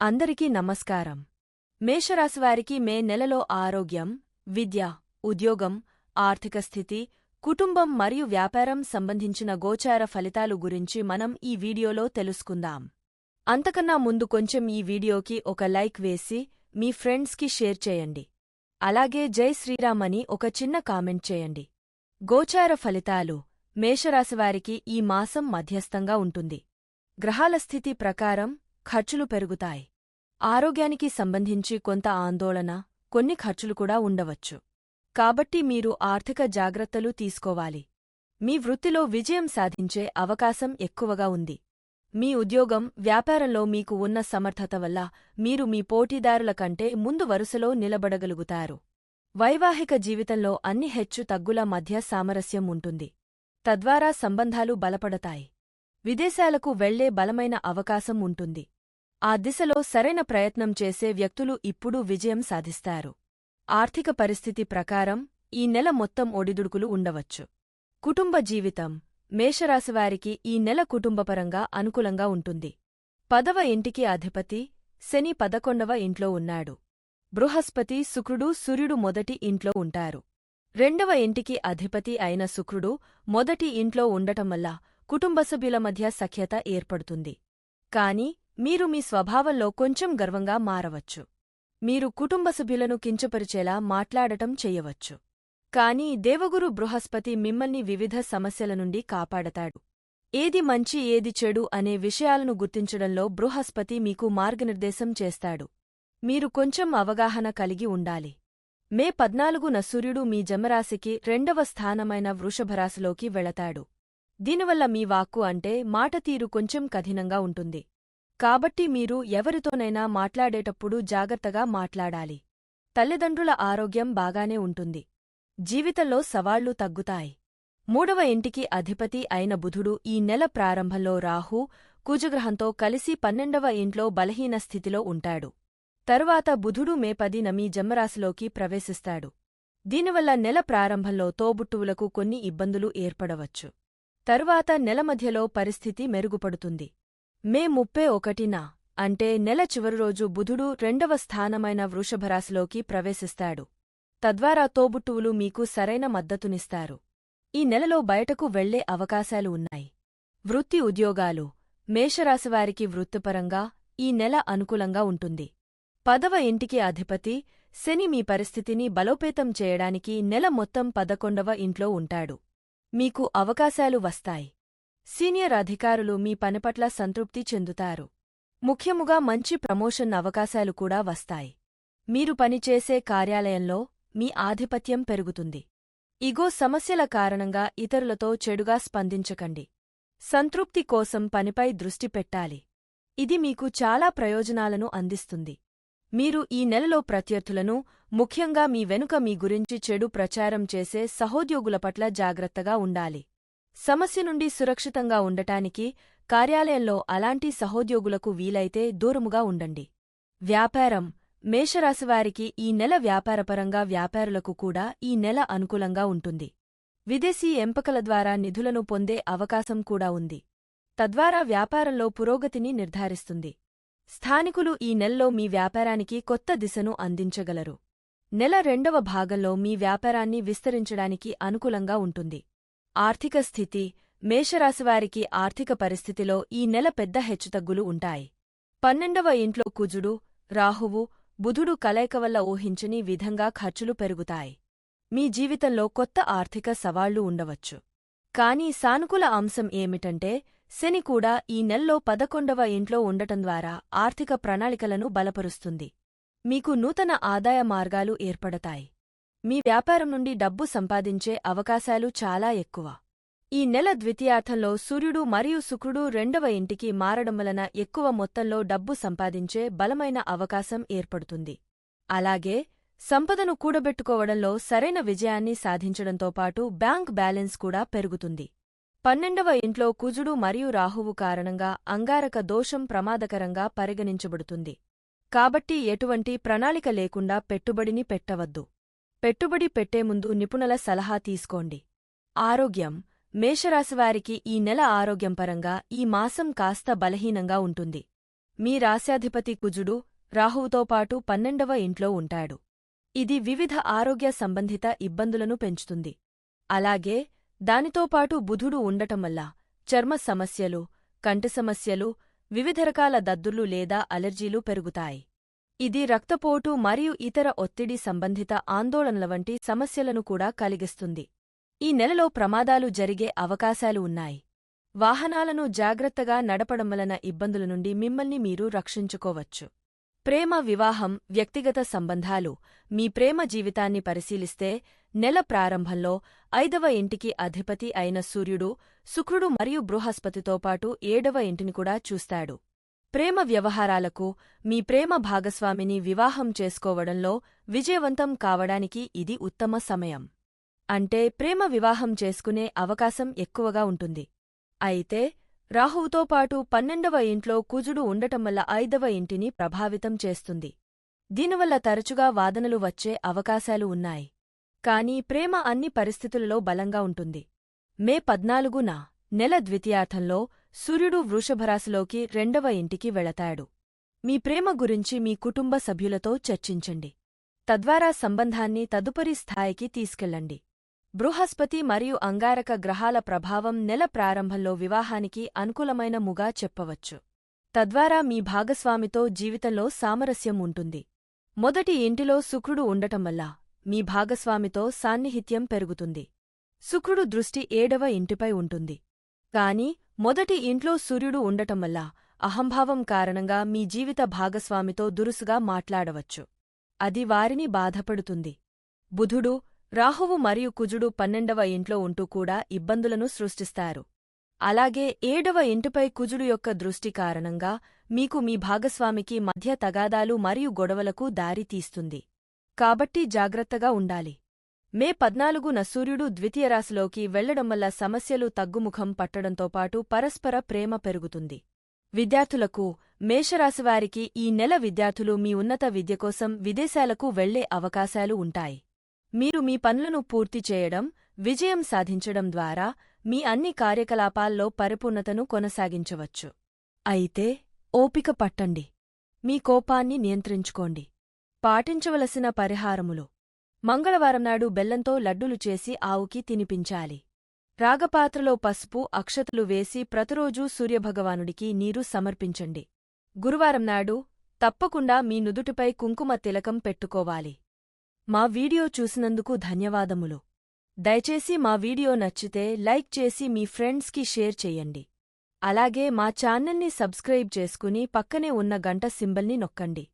అందరికీ నమస్కారం. మేషరాశివారికి మే నెలలో ఆరోగ్యం విద్య ఉద్యోగం ఆర్థిక స్థితి కుటుంబం మరియు వ్యాపారం సంబంధించిన గోచార ఫలితాలు గురించి మనం ఈ వీడియోలో తెలుసుకుందాం. అంతకన్నా ముందు కొంచెం ఈ వీడియోకి ఒక లైక్ వేసి మీ ఫ్రెండ్స్కి షేర్ చేయండి. అలాగే జై శ్రీరామ్ అని ఒక చిన్న కామెంట్ చేయండి. గోచార ఫలితాలు. మేషరాశివారికి ఈ మాసం మధ్యస్థంగా ఉంటుంది. గ్రహాల స్థితి ప్రకారం ఖర్చులు పెరుగుతాయి. ఆరోగ్యానికి సంబంధించి కొంత ఆందోళన కొన్ని ఖర్చులు కూడా ఉండవచ్చు. కాబట్టి మీరు ఆర్థిక జాగ్రత్తలు తీసుకోవాలి. మీ వృత్తిలో విజయం సాధించే అవకాశం ఎక్కువగా ఉంది. మీ ఉద్యోగం వ్యాపారంలో మీకు ఉన్న సమర్థత వల్ల మీరు మీ పోటీదారుల కంటే ముందు వరుసలో నిలబడగలుగుతారు. వైవాహిక జీవితంలో అన్ని హెచ్చు తగ్గుల మధ్య సామరస్యం ఉంటుంది. తద్వారా సంబంధాలు బలపడతాయి. విదేశాలకు వెళ్ళే బలమైన అవకాశం ఉంటుంది. ఆ దిశలో సరైన ప్రయత్నం చేసే వ్యక్తులు ఇప్పుడు విజయం సాధిస్తారు. ఆర్థిక పరిస్థితి ప్రకారం ఈ నెల మొత్తం ఒడిదుడుకులు ఉండవచ్చు. కుటుంబ జీవితం మేషరాశివారికి ఈ నెల కుటుంబపరంగా అనుకూలంగా ఉంటుంది. పదవ ఇంటికి అధిపతి శని పదకొండవ ఇంట్లో ఉన్నాడు. బృహస్పతి శుక్రుడు సూర్యుడు మొదటి ఇంట్లో ఉంటారు. రెండవ ఇంటికి అధిపతి అయిన శుక్రుడు మొదటి ఇంట్లో ఉండటం వల్ల కుటుంబ సభ్యుల మధ్య సఖ్యత ఏర్పడుతుంది. కాని మీరు మీ స్వభావంలో కొంచెం గర్వంగా మారవచ్చు. మీరు కుటుంబ సభ్యులను కించపరిచేలా మాట్లాడటం చెయ్యవచ్చు కాని దేవగురు బృహస్పతి మిమ్మల్ని వివిధ సమస్యల నుండి కాపాడతాడు. ఏది మంచి ఏది చెడు అనే విషయాలను గుర్తించడంలో బృహస్పతి మీకు మార్గనిర్దేశం చేస్తాడు. మీరు కొంచెం అవగాహన కలిగి ఉండాలి. మే పద్నాలుగున సూర్యుడు మీ జమరాశికి రెండవ స్థానమైన వృషభరాశిలోకి వెళతాడు. దీనివల్ల మీ వాక్కు అంటే మాటతీరు కొంచెం కఠినంగా ఉంటుంది. కాబట్టి మీరు ఎవరితోనైనా మాట్లాడేటప్పుడు జాగ్రత్తగా మాట్లాడాలి. తల్లిదండ్రుల ఆరోగ్యం బాగానే ఉంటుంది. జీవితంలో సవాళ్ళు తగ్గుతాయి. మూడవ ఇంటికి అధిపతి అయిన బుధుడు ఈ నెల ప్రారంభంలో రాహు కుజగ్రహంతో కలిసి పన్నెండవ ఇంట్లో బలహీన స్థితిలో ఉంటాడు. తరువాత బుధుడు మే పదిన మీ జమ్మరాశిలోకి ప్రవేశిస్తాడు. దీనివల్ల నెల ప్రారంభంలో తోబుట్టువులకు కొన్ని ఇబ్బందులు ఏర్పడవచ్చు. తరువాత నెల మధ్యలో పరిస్థితి మెరుగుపడుతుంది. మే ముప్పై ఒకటిన అంటే నెల చివరి రోజు బుధుడు రెండవ స్థానమైన వృషభరాశిలోకి ప్రవేశిస్తాడు. తద్వారా తోబుట్టువులు మీకు సరైన మద్దతునిస్తారు. ఈ నెలలో బయటకు వెళ్ళే అవకాశాలు ఉన్నాయి. వృత్తి ఉద్యోగాలు మేషరాశివారికి వృత్తిపరంగా ఈ నెల అనుకూలంగా ఉంటుంది. పదవ ఇంటికి అధిపతి శని మీ పరిస్థితిని బలోపేతం చేయడానికి నెల మొత్తం పదకొండవ ఇంట్లో ఉంటాడు. మీకు అవకాశాలు వస్తాయి. సీనియర్ అధికారులు మీ పనిపట్ల సంతృప్తి చెందుతారు. ముఖ్యముగా మంచి ప్రమోషన్ అవకాశాలు కూడా వస్తాయి. మీరు పనిచేసే కార్యాలయంలో మీ ఆధిపత్యం పెరుగుతుంది. ఇగో సమస్యల కారణంగా ఇతరులతో చెడుగా స్పందించకండి. సంతృప్తి కోసం పనిపై దృష్టి పెట్టాలి. ఇది మీకు చాలా ప్రయోజనాలను అందిస్తుంది. మీరు ఈ నెలలో ప్రత్యర్థులను ముఖ్యంగా మీ వెనుక మీ గురించి చెడు ప్రచారం చేసే సహోద్యోగుల పట్ల జాగ్రత్తగా ఉండాలి. సమస్య నుండి సురక్షితంగా ఉండటానికి కార్యాలయంలో అలాంటి సహోద్యోగులకు వీలైతే దూరముగా ఉండండి. వ్యాపారం. మేషరాశివారికి ఈ నెల వ్యాపారపరంగా వ్యాపారులకు కూడా ఈ నెల అనుకూలంగా ఉంటుంది. విదేశీ ఎంపికల ద్వారా నిధులను పొందే అవకాశం కూడా ఉంది. తద్వారా వ్యాపారంలో పురోగతిని నిర్ధారిస్తుంది. స్థానికులు ఈ నెలలో మీ వ్యాపారానికి కొత్త దిశను అందించగలరు. నెల రెండవ భాగంలో మీ వ్యాపారాన్ని విస్తరించడానికి అనుకూలంగా ఉంటుంది. ఆర్థిక స్థితి మేషరాశివారికి ఆర్థిక పరిస్థితిలో ఈ నెల పెద్ద హెచ్చుతగ్గులు ఉంటాయి. పన్నెండవ ఇంట్లో కుజుడు రాహువు బుధుడు కలయిక వల్ల ఊహించని విధంగా ఖర్చులు పెరుగుతాయి. మీ జీవితంలో కొత్త ఆర్థిక సవాళ్ళు ఉండవచ్చు. కానీ సానుకూల అంశం ఏమిటంటే శని కూడా ఈ నెల్లో పదకొండవ ఇంట్లో ఉండటం ద్వారా ఆర్థిక ప్రణాళికలను బలపరుస్తుంది. మీకు నూతన ఆదాయ మార్గాలు ఏర్పడతాయి. మీ వ్యాపారం నుండి డబ్బు సంపాదించే అవకాశాలు చాలా ఎక్కువ. ఈ నెల ద్వితీయార్థంలో సూర్యుడు మరియు శుక్రుడు రెండవ ఇంటికి మారడం వలన ఎక్కువ మొత్తంలో డబ్బు సంపాదించే బలమైన అవకాశం ఏర్పడుతుంది. అలాగే సంపదను కూడబెట్టుకోవడంలో సరైన విజయాన్ని సాధించడంతో పాటు బ్యాంక్ బ్యాలెన్స్ కూడా పెరుగుతుంది. పన్నెండవ ఇంట్లో కుజుడు మరియు రాహువు కారణంగా అంగారక దోషం ప్రమాదకరంగా పరిగణించబడుతుంది. కాబట్టి ఎటువంటి ప్రణాళిక లేకుండా పెట్టుబడిని పెట్టవద్దు. పెట్టుబడి పెట్టే ముందు నిపుణుల సలహా తీసుకోండి. ఆరోగ్యం. మేషరాశివారికి ఈ నెల ఆరోగ్యం పరంగా ఈ మాసం కాస్త బలహీనంగా ఉంటుంది. మీ రాశ్యాధిపతి కుజుడు రాహువుతో పాటు పన్నెండవ ఇంట్లో ఉంటాడు. ఇది వివిధ ఆరోగ్య సంబంధిత ఇబ్బందులను పెంచుతుంది. అలాగే దానితో పాటు బుధుడు ఉండటం వల్ల చర్మ సమస్యలు కంటి సమస్యలు వివిధ రకాల దద్దుర్లు లేదా అలెర్జీలు పెరుగుతాయి. ఇది రక్తపోటు మరియు ఇతర ఒత్తిడి సంబంధిత ఆందోళనల వంటి సమస్యలను కూడా కలిగిస్తుంది. ఈ నెలలో ప్రమాదాలు జరిగే అవకాశాలు ఉన్నాయి. వాహనాలను జాగ్రత్తగా నడపడం వలన ఇబ్బందుల నుండి మిమ్మల్ని మీరు రక్షించుకోవచ్చు. ప్రేమ వివాహం వ్యక్తిగత సంబంధాలు మీ ప్రేమ జీవితాన్ని పరిశీలిస్తే నెల ప్రారంభంలో ఐదవ ఇంటికి అధిపతి అయిన సూర్యుడు శుక్రుడు మరియు బృహస్పతితో పాటు ఏడవ ఇంటిని కూడా చూస్తాడు. ప్రేమ వ్యవహారాలకు మీ ప్రేమ భాగస్వామిని వివాహం చేసుకోవడంలో విజయవంతం కావడానికి ఇది ఉత్తమ సమయం. అంటే ప్రేమ వివాహం చేసుకునే అవకాశం ఎక్కువగా ఉంటుంది. అయితే రాహువుతో పాటు పన్నెండవ ఇంట్లో కుజుడు ఉండటం వల్ల ఐదవ ఇంటిని ప్రభావితం చేస్తుంది. దీనివల్ల తరచుగా వాదనలు వచ్చే అవకాశాలు ఉన్నాయి. కాని ప్రేమ అన్ని పరిస్థితులలో బలంగా ఉంటుంది. మే పద్నాలుగున నెల ద్వితీయార్థంలో సూర్యుడు వృషభరాశిలోకి రెండవ ఇంటికి వెళతాడు. మీ ప్రేమ గురించి మీ కుటుంబ సభ్యులతో చర్చించండి. తద్వారా సంబంధాన్ని తదుపరి స్థాయికి తీసుకెళ్ళండి. బృహస్పతి మరియు అంగారక గ్రహాల ప్రభావం నెల ప్రారంభంలో వివాహానికి అనుకూలమైన ముగా చెప్పవచ్చు. తద్వారా మీ భాగస్వామితో జీవితంలో సామరస్యం ఉంటుంది. మొదటి ఇంటిలో శుక్రుడు ఉండటం వల్ల మీ భాగస్వామితో సాన్నిహిత్యం పెరుగుతుంది. శుక్రుడు దృష్టి ఏడవ ఇంటిపై ఉంటుంది. కాని మొదటి ఇంట్లో సూర్యుడు ఉండటం వల్ల అహంభావం కారణంగా మీ జీవిత భాగస్వామితో దురుసుగా మాట్లాడవచ్చు. అది వారిని బాధపడుతుంది. బుధుడు రాహువు మరియు కుజుడు పన్నెండవ ఇంట్లో ఉంటూ కూడా ఇబ్బందులను సృష్టిస్తారు. అలాగే ఏడవ ఇంటిపై కుజుడు యొక్క దృష్టి కారణంగా మీకు మీ భాగస్వామికి మధ్య తగాదాలు మరియు గొడవలకు దారితీస్తుంది. కాబట్టి జాగ్రత్తగా ఉండాలి. మే పద్నాలుగున సూర్యుడు ద్వితీయరాశిలోకి వెళ్ళడం వల్ల సమస్యలు తగ్గుముఖం పట్టడంతో పాటు పరస్పర ప్రేమ పెరుగుతుంది. విద్యార్థులకు మేషరాశివారికి ఈ నెల విద్యార్థులు మీ ఉన్నత విద్య కోసం విదేశాలకు వెళ్ళే అవకాశాలు ఉంటాయి. మీరు మీ పనులను పూర్తి చేయడం విజయం సాధించడం ద్వారా మీ అన్ని కార్యకలాపాల్లో పరిపూర్ణతను కొనసాగించవచ్చు. అయితే ఓపిక పట్టండి. మీ కోపాన్ని నియంత్రించుకోండి. పాటించవలసిన పరిహారములు. మంగళవారం నాడు బెల్లంతో లడ్డులు చేసి ఆవుకి తినిపించాలి. రాగపాత్రలో పసుపు అక్షతలు వేసి ప్రతిరోజూ సూర్యభగవానుడికి నీరు సమర్పించండి. గురువారం నాడు తప్పకుండా మీ నుదుటిపై కుంకుమ తిలకం పెట్టుకోవాలి. మా వీడియో చూసినందుకు ధన్యవాదములు. దయచేసి మా వీడియో నచ్చితే లైక్ చేసి మీ ఫ్రెండ్స్కి షేర్ చెయ్యండి అలాగే మా ఛానల్ని సబ్స్క్రైబ్ చేసుకుని పక్కనే ఉన్న గంట సింబల్ని నొక్కండి.